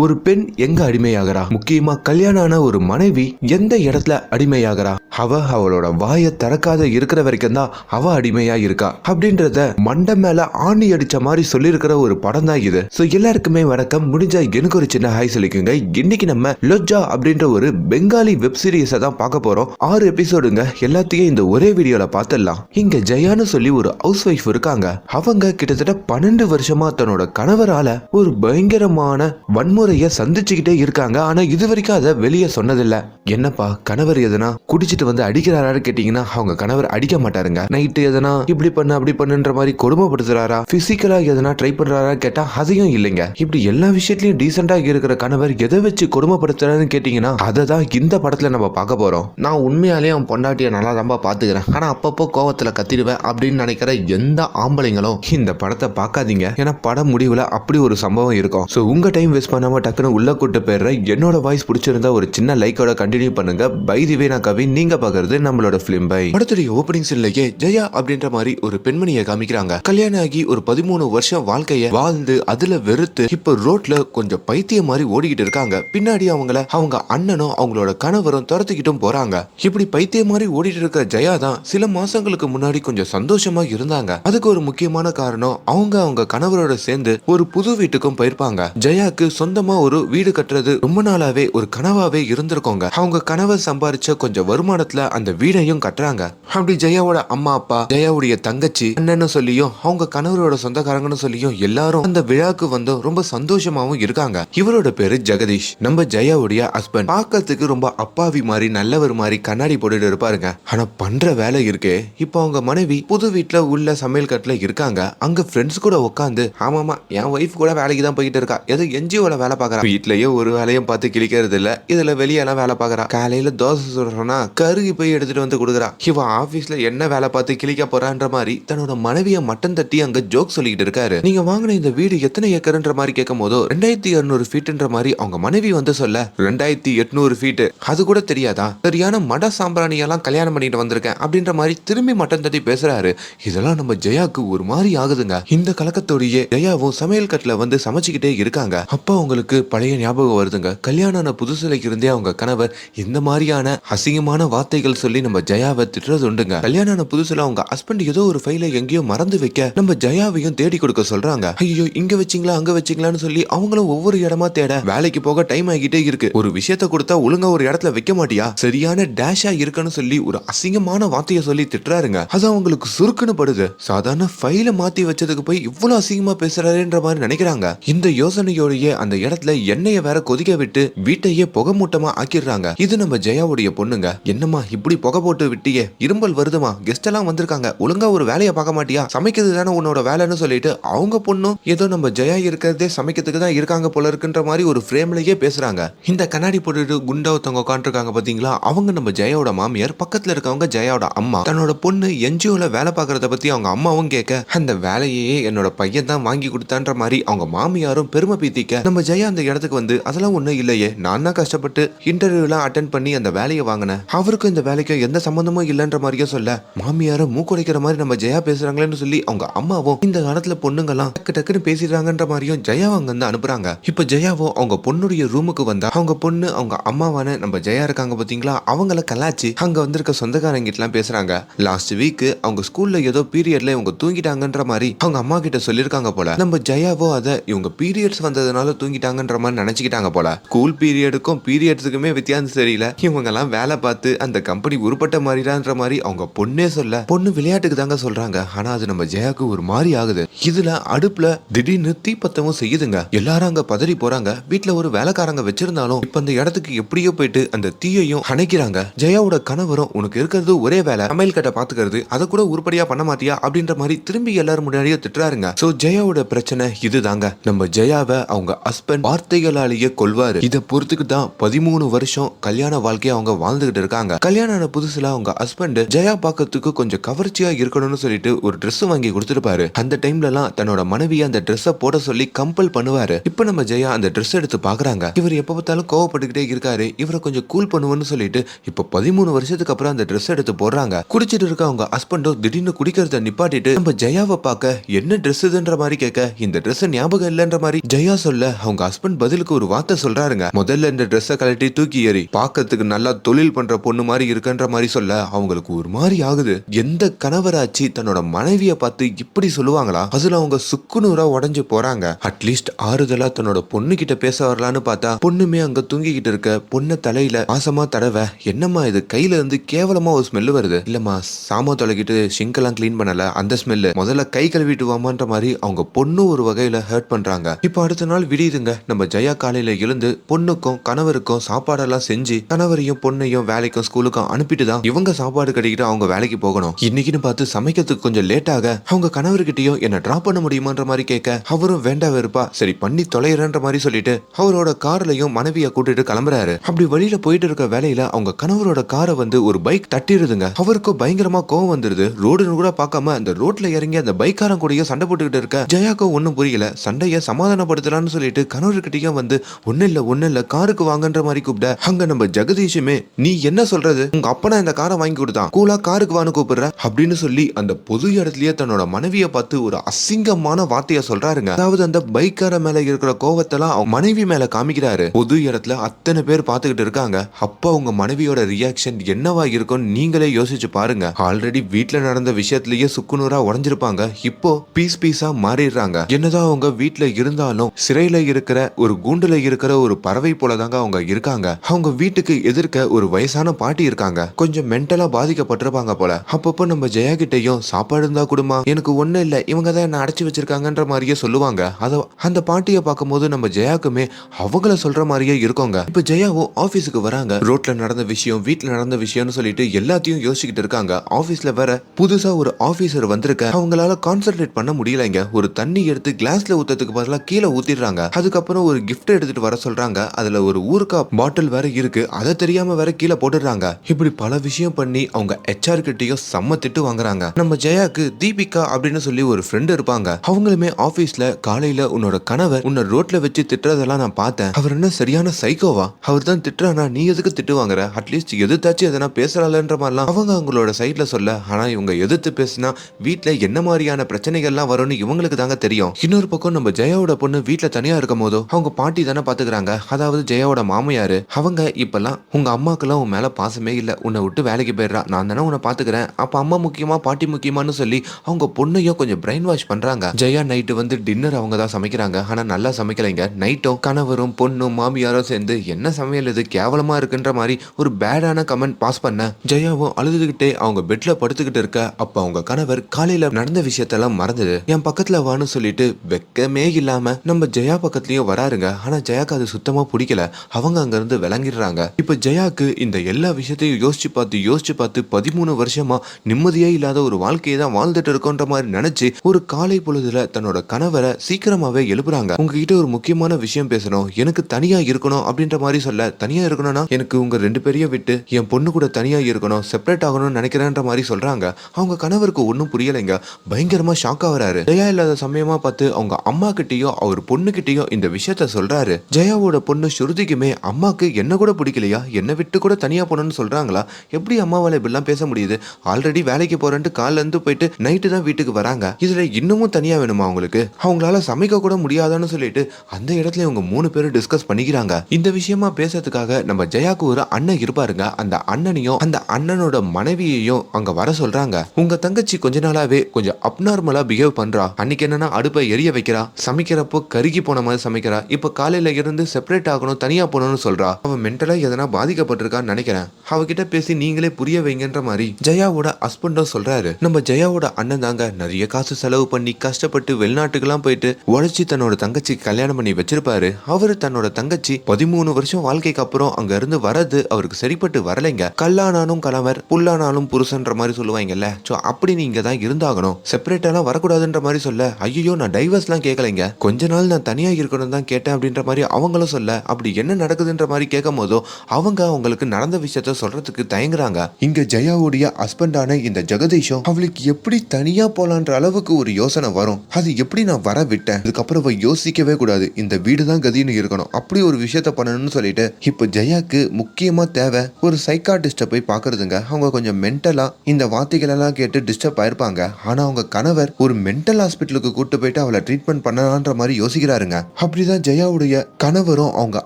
ஒரு பெண் எங்க அடிமையாகிறா? முக்கியமா கல்யாணம் ஆன ஒரு மனைவி எந்த இடத்துல அடிமையாகிறா? அவ அவளோட வாயை திறக்காத இருக்கிற வரைக்கும் தான் அவ அடிமையா இருக்கா? அப்படின்றத மண்டை மேல ஆணி அடிச்ச மாதிரி சொல்லியிருக்கிற ஒரு படம் தான் இது. சோ எல்லாருக்குமே வணக்கம். முடிஞ்சா எனக்கு ஒரு சின்ன ஹாய் சொல்லிக்கோங்க. இன்னைக்கு நம்ம லொஜா அப்படின்ற ஒரு பெங்காலி வெப் சீரிஸை தான் பார்க்க போறோம். ஆறு எபிசோடுங்க எல்லாத்தையும் இந்த ஒரே வீடியோல பார்த்துடலாம். இங்க ஜெயான்னு சொல்லி ஒரு ஹவுஸ் ஒய்ஃப் இருக்காங்க. அவங்க கிட்டத்தட்ட பன்னெண்டு வருஷமா தன்னோட கணவரால ஒரு பயங்கரமான வன்முறைய சந்திச்சுக்கிட்டே இருக்காங்க. ஆனா இது வரைக்கும் அதை வெளியே சொன்னதில்லை. என்னப்பா கணவர் எதுனா குடிச்சிட்டு வந்து அடிக்கிறாரான்னு கேட்டீங்கன்னா அவங்க கணவர் அடிக்க மாட்டாருங்க. நைட்டு எதனா இப்படி பண்ணு அப்படி பண்ணுன்ற மாதிரி கொடுமைப்படுத்துறாரா? பிசிக்கலா எதனா ட்ரை பண்றாரா கேட்டா அதையும் இல்லைங்க. இப்படி எல்லா விஷயத்திலயும் டீசெண்டா இருக்கிற கணவர் எதை வச்சு கொடுமைப்படுத்துறாருன்னு கேட்டீங்கன்னா அதை தான் இந்த படத்துல நம்ம பார்க்க போறோம். நான் உண்மையாலேயே அவன் பொண்டாட்டியை நல்லா தான் பாத்துக்கிறேன் ஆனா அப்பப்போ கோவத்துல கத்திடுவேன் அப்படின்னு நினைக்கிற எந்த ஆம்பளைங்களும் இந்த படத்தை பார்க்காதீங்க. ஏன்னா படம் முடிவுல அப்படி ஒரு சம்பவம் இருக்கும். ஸோ உங்க டைம் வேஸ்ட் பண்ணாம டக்குன்னு உள்ள கூட்டு போயிடுற என்னோட வாய்ஸ் பிடிச்சிருந்தா ஒரு சின்ன லைக்கோட கண்டினியூ பண்ணுங்க. பை தி வே நான் கவி நீங்க பாக்குறது? நம்மளோட பிலிம் பை. படத்துடைய ஓப்பனிங் சீன்லயே ஜெயா அப்படின்ற மாதிரி ஒரு பெண்மணியை காமிக்கிறாங்க. கல்யாணம் ஆகி ஒரு பதிமூணு வருஷம் வாழ்க்கைய வாழ்ந்து அதுல வெறுத்து இப்ப ரோட்ல கொஞ்சம் பைத்தியம் மாதிரி ஓடிக்கிட்டு இருக்காங்க. பின்னாடி அவங்கள அவங்க அண்ணனும் அவங்களோட கணவரும் துரத்துக்கிட்டும் போறாங்க. இப்படி பைத்தியம் மாதிரி ஓடிட்டு இருக்கிற ஜெயா தான் சில மாசங்களுக்கு முன்னாடி கொஞ்சம் சந்தோஷமா இருந்தாங்க. அதுக்கு ஒரு முக்கியமான காரணம் அவங்க அவங்க கணவரோட சேர்ந்து ஒரு புது வீட்டுக்கும் போயிருப்பாங்க. ஜெயாக்கு சொந்தமா ஒரு வீடு கட்டுறது ரொம்ப நாளாவே ஒரு கனவாவே இருந்திருக்கோங்க. அவங்க கணவர் சம்பாரிச்ச கொஞ்சம் வருமானம் வருமானத்துல அந்த வீடையும் கட்டுறாங்க. அப்படி ஜெயாவோட அம்மா அப்பா ஜெயாவுடைய தங்கச்சி அண்ணன்னு சொல்லியும் அவங்க கணவரோட சொந்தக்காரங்கன்னு சொல்லியும் எல்லாரும் அந்த விழாக்கு வந்து ரொம்ப சந்தோஷமாவும் இருக்காங்க. இவரோட பேரு ஜெகதீஷ். நம்ம ஜெயாவுடைய ஹஸ்பண்ட் பாக்கிறதுக்கு ரொம்ப அப்பாவி மாதிரி நல்லவர் மாதிரி கண்ணாடி போட்டுட்டு இருப்பாருங்க. ஆனா பண்ற வேலை இருக்கே. இப்போ அவங்க மனைவி புது வீட்டுல உள்ள சமையல் கட்டுல இருக்காங்க. அங்க ஃப்ரெண்ட்ஸ் கூட உட்காந்து ஆமாமா என் ஒய்ஃப் கூட வேலைக்கு தான் போயிட்டு இருக்கா. ஏதோ என்ஜிஓல வேலை பாக்குறா வீட்லயே ஒரு வேலையும் பார்த்து கிழிக்கிறது இல்ல இதுல வெளியெல்லாம் வேலை பாக்குறா காலையில தோசை சுடுறோம்னா அருகி போய் எடுத்துட்டு வந்து கொடுக்குறா. இவன் ஆபீஸ்ல என்ன வேலை பார்த்து கிளிக்க போறான்ற மாதிரி தன்னோட மனைவிய மட்டன் தட்டி அங்க ஜோக் சொல்லிக்கிட்டு இருக்காரு. நீங்க வாங்கின இந்த வீடு எத்தனை ஏக்கர்ன்ற மாதிரி கேட்கும் போதோ ரெண்டாயிரத்தி இருநூறு ஃபீட்ன்ற மாதிரி அவங்க மனைவி வந்து சொல்ல ரெண்டாயிரத்தி எட்நூறு ஃபீட் அது கூட தெரியாதா? சரியான மட சாம்பிராணியெல்லாம் கல்யாணம் பண்ணிட்டு வந்திருக்கேன் அப்படின்ற மாதிரி திரும்பி மட்டன் தட்டி பேசுறாரு. இதெல்லாம் நம்ம ஜெயாக்கு ஒரு மாதிரி ஆகுதுங்க. இந்த கலக்கத்தோடயே ஜெயாவும் சமையல் கட்டில வந்து சமைச்சுக்கிட்டே இருக்காங்க. அப்போ அவங்களுக்கு பழைய ஞாபகம் வருதுங்க. கல்யாணம் ஆன புதுசுல இருந்தே அவங்க கணவர் இந்த மாதிரியான அசிங்கமான வார்த்தைகள் சொல்லி நம்ம ஜயாவை திட்டுறது உண்டுங்க. கல்யாணம் ஆன புதுசுல அவங்க ஹஸ்பண்ட் ஏதோ ஒரு ஃபைலை எங்கேயோ மறந்து வைக்க நம்ம ஜெயாவையும் தேடி கொடுக்க சொல்றாங்க. ஐயோ இங்க வச்சிங்களா அங்க வச்சிங்களான்னு சொல்லி அவங்களும் ஒவ்வொரு இடமா தேட வேலைக்கு போக டைம் ஆகிட்டே இருக்கு. ஒரு விஷயத்த கொடுத்தா ஒழுங்கா ஒரு இடத்துல வைக்க மாட்டியா? சரியான டேஷா இருக்குன்னு சொல்லி ஒரு அசிங்கமான வார்த்தையை சொல்லி திட்டுறாருங்க. அது அவங்களுக்கு சுருக்குன்னு படுது. சாதாரண ஃபைலை மாத்தி வச்சதுக்கு போய் இவ்வளவு அசிங்கமா பேசுறாருன்ற மாதிரி நினைக்கிறாங்க. இந்த யோசனையோடயே அந்த இடத்துல எண்ணெயை வேற கொதிக்க விட்டு வீட்டையே புகை மூட்டமா ஆக்கிடுறாங்க. இது நம்ம ஜெயாவுடைய பொண்ணுங்க. என்ன ஏம்மா இப்படி புகை போட்டு விட்டியே. இரும்பல் வருதுமா கெஸ்ட் எல்லாம் வந்திருக்காங்க. ஒழுங்கா ஒரு வேலையை பார்க்க மாட்டியா? சமைக்கிறது தானே உன்னோட வேலைன்னு சொல்லிட்டு அவங்க பொண்ணும் ஏதோ நம்ம ஜெயா இருக்கிறதே சமைக்கிறதுக்கு தான் இருக்காங்க போல இருக்குன்ற மாதிரி ஒரு ஃப்ரேம்லயே பேசுறாங்க. இந்த கண்ணாடி போட்டுட்டு குண்டா ஒருத்தவங்க உட்காந்துருக்காங்க பாத்தீங்களா? அவங்க நம்ம ஜெயாவோட மாமியார் பக்கத்துல இருக்கவங்க ஜெயாவோட அம்மா. தன்னோட பொண்ணு என்ஜிஓல வேலை பார்க்கறத பத்தி அவங்க அம்மாவும் கேட்க அந்த வேலையே என்னோட பையன் தான் வாங்கி கொடுத்தான்ற மாதிரி அவங்க மாமியாரும் பெருமை பீத்திக்க நம்ம ஜெயா அந்த இடத்துக்கு வந்து அதெல்லாம் ஒண்ணும் இல்லையே. நான் தான் கஷ்டப்பட்டு இன்டர்வியூலாம் அட்டன் பண்ணி அந்த வேலையை வாங்கினேன். அவருக்கும் இந்த வேலைக்கும் எந்த சம்பந்தமும் இல்லைன்ற மாதிரியே சொல்ல மாமியார மூக்குடைக்கிற மாதிரி நம்ம ஜெயா பேசுறாங்களேன்னு சொல்லி அவங்க அம்மாவும் இந்த காலத்துல பொண்ணுங்கெல்லாம் டக்கு டக்குன்னு பேசிடுறாங்கன்ற மாதிரியும் ஜெயாவை அங்க வந்து அனுப்புறாங்க. இப்ப ஜெயாவும் அவங்க பொண்ணுடைய ரூமுக்கு வந்தா அவங்க பொண்ணு அவங்க அம்மாவான நம்ம ஜெயா இருக்காங்க பாத்தீங்களா அவங்கள கலாச்சி அங்க வந்திருக்க சொந்தக்காரங்க எல்லாம் பேசுறாங்க. லாஸ்ட் வீக் அவங்க ஸ்கூல்ல ஏதோ பீரியட்ல இவங்க தூங்கிட்டாங்கன்ற மாதிரி அவங்க அம்மா கிட்ட சொல்லிருக்காங்க போல. நம்ம ஜெயாவோ அதை இவங்க பீரியட்ஸ் வந்ததுனால தூங்கிட்டாங்கன்ற மாதிரி நினைச்சுக்கிட்டாங்க போல. ஸ்கூல் பீரியடுக்கும் பீரியட்ஸுக்குமே வித்தியாசம் தெரியல. இவங்க எல்லாம் வேலை பார்த்து அந்த கம்பெனி உருப்பட்ட மாதிரிடான்ற மாதிரி அவங்க பொண்ணே சொல்ல பொண்ணு விளையாட்டுக்கு தாங்க சொல்றாங்க. ஆனா அது நம்ம ஜெயாக்கு ஒரு மாதிரி ஆகுது. இதுல அடுப்புல திடீர்னு தீப்பத்தமும் செய்யுதுங்க. எல்லாரும் அங்க பதறி போறாங்க. வீட்டுல ஒரு வேலைக்காரங்க வச்சிருந்தாலும் இப்ப அந்த இடத்துக்கு எப்படியோ போயிட்டு அந்த தீயையும் அணைக்கிறாங்க. ஜெயாவோட கணவரும் உனக்கு இருக்கிறது ஒரே வேலை. சமையல் கட்டை பாத்துக்கிறது. அதை கூட உருப்படியா பண்ண மாட்டியா? அப்படின்ற மாதிரி திரும்பி எல்லாரும் முன்னாடியே திட்டுறாருங்க. சோ ஜெயாவோட பிரச்சனை இதுதாங்க. நம்ம ஜெயாவை அவங்க ஹஸ்பண்ட் வார்த்தைகளாலேயே கொள்வாரு இதை பொறுத்துக்கு தான் பதிமூணு வருஷம் கல்யாண வாழ்க்கையை அவங்க வாழ்ந்துகிட்டு இருக்காங்க. கல்யாணம் ஆன புதுசுல அவங்க ஹஸ்பண்ட் ஜெயா பார்க்கறதுக்கு கொஞ்சம் கவர்ச்சியா இருக்கணும்னு சொல்லிட்டு ஒரு ட்ரெஸ் வாங்கி கொடுத்துருப்பாரு. அந்த டைம்ல எல்லாம் தன்னோட மனைவியை அந்த ட்ரெஸ்ஸை போட சொல்லி கம்பல் பண்ணுவாரு. இப்ப நம்ம ஜெயா அந்த ட்ரெஸ் எடுத்து பாக்குறாங்க. இவர் எப்ப பார்த்தாலும் கோவப்பட்டுக்கிட்டே இருக்காரு. இவரை கொஞ்சம் கூல் பண்ணுவோம்னு சொல்லிட்டு இப்ப பதிமூணு வருஷத்துக்கு அப்புறம் அந்த ட்ரெஸ் எடுத்து போடுறாங்க. குடிச்சிட்டு இருக்க அவங்க ஹஸ்பண்டும் திடீர்னு குடிக்கிறத நிப்பாட்டிட்டு நம்ம ஜெயாவை பார்க்க என்ன ட்ரெஸ் இதுன்ற மாதிரி கேட்க இந்த ட்ரெஸ் ஞாபகம் இல்லைன்ற மாதிரி ஜெயா சொல்ல அவங்க ஹஸ்பண்ட் பதிலுக்கு ஒரு வார்த்தை சொல்றாருங்க. முதல்ல இந்த ட்ரெஸ்ஸை கழட்டி தூக்கி ஏறி பாக்கிறதுக்கு நல்லா தொழில் பண்ற பொண்ணு மாதிரி இருக்குன்ற மாதிரி சொல்ல அவங்களுக்கு ஒரு மாதிரி ஆகுது. எந்த கணவராச்சு தன்னோட மனைவியை பார்த்து இப்படி சொல்லுவாங்களா? அதுல அவங்க சுக்குநூறா உடஞ்சு போறாங்க. அட்லீஸ்ட் ஆறுதலா தன்னோட பொண்ணு கிட்ட பேச வரலான்னு பார்த்தா பொண்ணுமே அங்க தூங்கிக்கிட்டு இருக்க பொண்ணு தலையில மாசமா தடவை என்னம்மா இது? கையில இருந்து கேவலமா ஒரு ஸ்மெல் வருது. இல்லம்மா சாமா தொலைக்கிட்டு ஷிங்கெல்லாம் கிளீன் பண்ணல அந்த ஸ்மெல்லு முதல்ல கை கழுவிட்டு வாமான்ற மாதிரி அவங்க பொண்ணு ஒரு வகையில ஹர்ட் பண்றாங்க. இப்போ அடுத்த நாள் விடியுதுங்க. நம்ம ஜெயா காலையில எழுந்து பொண்ணுக்கும் கணவருக்கும் சாப்பாடெல்லாம் செஞ்சு கணவரையும் பொண்ணையும் வேலைக்கும் ஸ்கூலுக்கும் அனுப்பிட்டு தான் இவங்க சாப்பாடு கட்டிக்கிட்டு அவங்க வேலைக்கு போகணும். இன்னைக்குன்னு பார்த்து சமைக்கிறதுக்கு கொஞ்சம் லேட்டாக அவங்க கணவர்கிட்டயும் என்ன டிராப் பண்ண முடியுமான்ற மாதிரி கேட்க அவரும் வேண்டா வெறுப்பா சரி பண்ணி தொலைறன்ற மாதிரி சொல்லிட்டு அவரோட கார்லயும் மனைவிய கூட்டிட்டு கிளம்புறாரு. அப்படி வழியில போயிட்டு இருக்க வேலையில அவங்க கணவரோட காரை வந்து ஒரு பைக் தட்டிடுதுங்க அவருக்கும் பயங்கரமா கோவம் வந்துருது. ரோடுன்னு கூட பார்க்காம அந்த ரோட்ல இறங்கி அந்த பைக்காரன் கூடயும் சண்டை போட்டுக்கிட்டு இருக்க ஜெயாக்கோ ஒன்றும் புரியல. சண்டையை சமாதானப்படுத்தலாம்னு சொல்லிட்டு கணவர்கிட்டயும் வந்து ஒன்னும் இல்ல ஒன்னும் இல்ல காருக்கு வாங்கன்ற மாதிரி கூப்பிட அங்க நம்ம ஜெகதீஷுமே நீ என்ன சொல்றது? உங்க அப்பனா இந்த காரை வாங்கி கொடுத்தான். கூலா காருக்கு வான்னு கூப்பிடுற? அப்படின்னு சொல்லி அந்த பொது இடத்துலயே தன்னோட மனைவியை பார்த்து ஒரு அசிங்கமான வார்த்தையை சொல்றாருங்க. அதாவது அந்த பைக்கார மேல இருக்கிற கோவத்தெல்லாம் அவங்க மனைவி மேல காமிக்கிறாரு. பொது இடத்துல அத்தனை பேர் பார்த்துக்கிட்டு இருக்காங்க. அப்ப உங்க மனைவியோட ரியாக்ஷன் என்னவா இருக்கும்னு நீங்களே யோசிச்சு பாருங்க. ஆல்ரெடி வீட்டுல நடந்த விஷயத்திலேயே சுக்குநூறா உடஞ்சிருப்பாங்க. இப்போ பீஸ் பீஸா மாறிடுறாங்க. என்னதான் அவங்க வீட்டுல இருந்தாலும் சிறையில இருக்கிற ஒரு கூண்டுல இருக்கிற ஒரு பறவை போலதாங்க அவங்க இருக்காங்க. அவங்க வீட்டுக்கு எதிர்க்க ஒரு வயசான பாட்டி இருக்காங்க கொஞ்சம் மென்டலா பாதிக்கப்பட்டிருப்பாங்க போல. அப்பப்போ நம்ம ஜெயா கிட்டயும் சாப்பாடு இருந்தா கொடுமா எனக்கு ஒண்ணு இல்ல இவங்க தான் என்ன அடைச்சு வச்சிருக்காங்கன்ற மாதிரியே சொல்லுவாங்க. அத அந்த பாட்டியை பார்க்கும்போது நம்ம ஜெயாக்குமே அவங்கள சொல்ற மாதிரியே இருக்கோங்க. இப்ப ஜெயாவும் ஆபீஸுக்கு வராங்க. ரோட்ல நடந்த விஷயம் வீட்டுல நடந்த விஷயம்னு சொல்லிட்டு எல்லாத்தையும் யோசிச்சுக்கிட்டு இருக்காங்க. ஆபீஸ்ல வேற புதுசா ஒரு ஆபீசர் வந்திருக்க. அவங்களால கான்சென்ட்ரேட் பண்ண முடியலைங்க. ஒரு தண்ணி எடுத்து கிளாஸ்ல ஊத்ததுக்கு பதிலா கீழே ஊத்திடுறாங்க. அதுக்கப்புறம் ஒரு கிஃப்ட் எடுத்துட்டு வர சொல்றாங்க. அதுல ஒரு ஊருக்கா பாட்டில் வேற இருக்கு. அதை தெரியாம வேற கீழே போட்டுடுறாங்க. இப்படி பல விஷயம் பண்ணி அவங்க ஹெச்ஆர் கிட்டயும் செம்ம திட்டு வாங்குறாங்க. நம்ம ஜெயாக்கு தீபிகா அப்படின்னு சொல்லி ஒரு ஃப்ரெண்ட் இருப்பாங்க. அவங்களுமே ஆபீஸ்ல காலையில உன்னோட கணவர் உன்னை ரோட்ல வச்சு திட்டுறதெல்லாம் நான் பார்த்தேன். அவர் என்ன சரியான சைக்கோவா அவர் தான் திட்டுறானா? நீ எதுக்கு திட்டு வாங்குற? அட்லீஸ்ட் எதிர்த்தாச்சும் எதனா பேசுறாளன்ற மாதிரிலாம் அவங்க அவங்களோட சைட்ல சொல்ல ஆனா இவங்க எதிர்த்து பேசினா வீட்டுல என்ன மாதிரியான பிரச்சனைகள்லாம் வரும்னு இவங்களுக்கு தாங்க தெரியும். இன்னொரு பக்கம் நம்ம ஜெயாவோட பொண்ணு வீட்டுல தனியா இருக்கும் போதோ அவங்க பாட்டி தானே பாத்துக்கிறாங்க. அதாவது ஜெயாவோட மாமியாரு. அவங்க இப்பெல்லாம் உங்க அம்மாக்கெல்லாம் உன் மேல பாசமே இல்லை. உன்னை விட்டு வேலைக்கு போயிடுறா. நான் தானே உன்னை பார்த்துக்கிறேன் அப்போ அம்மா முக்கியமா பாட்டி முக்கியமான்னு சொல்லி அவங்க பொண்ணையும் கொஞ்சம் பிரெயின் வாஷ் பண்ணுறாங்க ஜெயா நைட்டு வந்து டின்னர் அவங்க தான் சமைக்கிறாங்க. ஆனால் நல்லா சமைக்கலைங்க. நைட்டும் கணவரும் பொண்ணும் மாமியாரும் சேர்ந்து என்ன சமையல் இது? கேவலமா இருக்குன்ற மாதிரி ஒரு பேடான கமெண்ட் பாஸ் பண்ண ஜெயாவும் அழுதுகிட்டே அவங்க பெட்ல படுத்துக்கிட்டு இருக்க. அப்ப அவங்க கணவர் காலையில நடந்த விஷயத்தெல்லாம் மறந்தது என் பக்கத்துல வான்னு சொல்லிட்டு வெக்கமே இல்லாம நம்ம ஜெயா பக்கத்துலயும் வராருங்க. ஆனா ஜெயாக்கு அது சுத்தமா பிடிக்கல. அவங்க அங்க இருந்து விளங்கிடுறாங்க. இப்ப ஜெயாக்கு இந்த எல்லா விஷயத்தையும் யோசிச்சு பார்த்து யோசிச்சு பார்த்து பதிமூணு வருஷமா நிம்மதியே இல்லாத ஒரு வாழ்க்கையை தான் வாழ்ந்துட்டு இருக்கோன்ற மாதிரி நினைச்சு ஒரு காலை பொழுதுல தன்னோட கணவரை சீக்கிரமாவே எழுப்புறாங்க. உங்ககிட்ட ஒரு முக்கியமான விஷயம் பேசணும். எனக்கு தனியா இருக்கணும் அப்படின்ற மாதிரி சொல்ல தனியா இருக்கணும்னா எனக்கு உங்க ரெண்டு பேரையும் விட்டு என் பொண்ணு கூட தனியா இருக்கணும் செப்பரேட் ஆகணும்னு நினைக்கிறேன்ற மாதிரி சொல்றாங்க. அவங்க கணவருக்கு ஒன்றும் புரியலைங்க. பயங்கரமா ஷாக் ஆகுறாரு ஜெயா இல்லாத சமயமா பார்த்து அவங்க அம்மா கிட்டயோ அவர் பொண்ணு கிட்டயோ இந்த விஷயத்த சொல்றாரு. ஜெயாவோட பொண்ணு ஸ்ருதிக்குமே அம்மாக்கு என்ன கூட பிடிக்கலையா? என்ன விட்டு கூட தனியா போகணும்னு சொல்றாங்களா? எப்படி அம்மாவால இப்படிலாம் பேச முடியுது? ஆல்ரெடி வேலைக்கு போகிறேன்ட்டு காலைல இருந்து போயிட்டு நைட்டு தான் வீட்டுக்கு வராங்க. இதுல இன்னமும் தனியா வேணுமா அவங்களுக்கு? அவங்களால சமைக்க கூட முடியாதான்னு சொல்லிட்டு அந்த இடத்துல இவங்க மூணு பேரும் டிஸ்கஸ் பண்ணிக்கிறாங்க. இந்த விஷயமா பேசுறதுக்காக நம்ம ஜெயாக்கு ஒரு அண்ணன் இருப்பாருங்க. அந்த அண்ணனையும் அந்த அண்ணனோட மனைவியையும் அங்க வர சொல்றாங்க. உங்க தங்கச்சி கொஞ்ச நாளாவே கொஞ்சம் அப்நார்மலா பிஹேவ் பண்றா. அன்னைக்கு என்னன்னா அடுப்பை எரிய வைக்கிறா. சமைக்கிறப்போ கருகி போன மாதிரி சமைக்கிறா. இப்ப காலையில இருந்து செப்பரேட் ஆகணும் தனியா போகணும்னு சொல்றா. அவன் மென்டலா எதனா பாதிக்கப்பட்டிருக்கான்னு நினைக்கிறேன். அவகிட்ட பேசி நீங்களே புரிய வைங்கன்ற மாதிரி ஜெயாவோட ஹஸ்பண்டும் சொல்றாரு. நம்ம ஜெயாவோட அண்ணன் தாங்க நிறைய காசு செலவு பண்ணி கஷ்டப்பட்டு வெளிநாட்டுக்கெல்லாம் போயிட்டு உழைச்சி தன்னோட தங்கச்சி கல்யாணம் பண்ணி வச்சிருப்பாரு. அவரு தன்னோட தங்கச்சி பதிமூணு வருஷம் வாழ்க்கைக்கு அப்புறம் அங்க இருந்து வரது அவருக்கு சரிப்பட்டு வரலைங்க. கல்லானாலும் கணவர் புல்லானாலும் புருஷன்ற மாதிரி சொல்லுவாங்கல்ல. சோ அப்படி நீங்க தான் இருந்தாகணும். செப்பரேட்டாலாம் வரக்கூடாதுன்ற மாதிரி சொல்ல ஐயோ நான் டைவர்ஸ்லாம் கேட்கலைங்க கொஞ்ச நாள் நான் தனியா இருக்கணும் தான் கேட்டேன் அப்படின்ற மாதிரி அவங்களும் சொல்ல அப்படி என்ன நடக்குதுன்ற மாதிரி கேட்கும் போதோ அவங்க அவங்களுக்கு நடந்த விஷயம் விஷயத்த சொல்றதுக்கு தயங்குறாங்க. இங்க ஜெயாவுடைய ஹஸ்பண்டான இந்த ஜெகதீஷும் அவளுக்கு எப்படி தனியா போலான்ற அளவுக்கு ஒரு யோசனை வரும். அது எப்படி நான் வர விட்டேன் இதுக்கப்புறம் அவ யோசிக்கவே கூடாது. இந்த வீடு தான் கதின்னு இருக்கணும். அப்படி ஒரு விஷயத்த பண்ணணும்னு சொல்லிட்டு இப்போ ஜெயாக்கு முக்கியமா தேவை ஒரு சைக்காட்டிஸ்ட போய் பாக்குறதுங்க. அவங்க கொஞ்சம் மென்டலா இந்த வார்த்தைகள் எல்லாம் கேட்டு டிஸ்டர்ப் ஆயிருப்பாங்க. ஆனா அவங்க கணவர் ஒரு மென்டல் ஹாஸ்பிட்டலுக்கு கூட்டு போயிட்டு அவளை ட்ரீட்மெண்ட் பண்ணலான்ற மாதிரி யோசிக்கிறாருங்க. அப்படிதான் ஜெயாவுடைய கணவரும் அவங்க